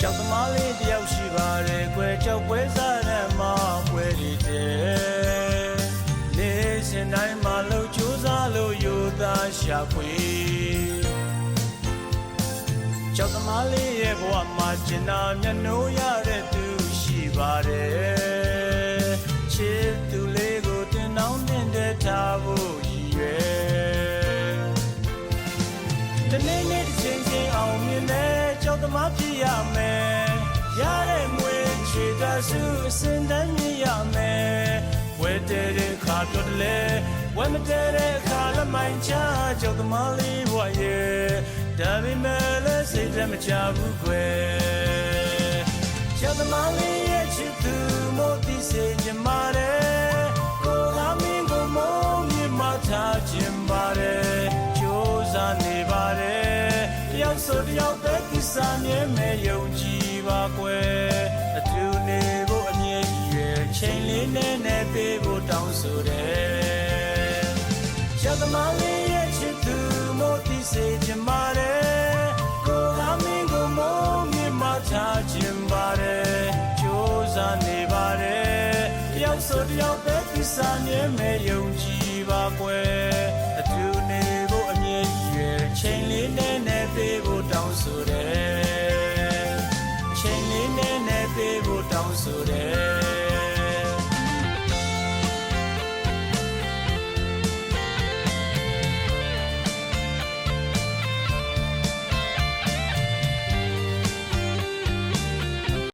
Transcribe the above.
ကြောက်သမားလေးတယောက်ရှိပါတယ်ကွယ်ကြောက်ပွဲစားရမ်းမှာပွဲရည်တဲ့နေစဉ်တိုင်းမှာလှုပ်ကြိုးစားလို့ယူသားရှာဖွေကြောက်သမားလေးရဲ့ဘဝမှာကျင်နာမျက်နှိုးရ တနေ့နေ့တစ်ချိန်ချင်းအောင်မြင်တဲ့ကြောက်သမားဖြစ်ရမယ်ရတဲ့မွေချွေကစုအစင်တန်းမြင်ရမယ်ဝဲတဲ့တဲ့ခါပြောတယ်လေဝဲမတဲ့တဲ့အခါလည်းမိုင်းချကြောက်သမားလေးဘဝရဲ့ဒါပေမဲ့လည်းစိတ်ထဲမချဘူးကွယ်ကြောက်သမားလေးရဲ့ချစ်သူမို့ဒီစေချင်ပါတယ်ကိုကမင်းကိုမုန်းမြင်မှထားချင်ပါတယ် တယောက်ဆိုတယောက်ပဲကိစ္စမြဲမဲ့ယုံကြည်ပါကွယ်အတူနေဖို့အမြဲကြီးရဲ့ချိန်လေးနဲ့နဲ့ပေးဖို့တောင်းဆိုတယ်ရသမားလေးရဲ့ချစ်သူမို့ဒီစေချင်ပါတယ်ကိုကမင်းကိုမုန်းမြင်မှထားချင်ပါတယ်ကြိုးစားနေပါတယ်တယောက်ဆိုတယောက်ပဲကိစ္စမြဲမဲ့ယုံကြည်ပါကွယ် ချိန်လေးနဲ့နဲ့ပြေဖို့တောင်းဆိုတယ်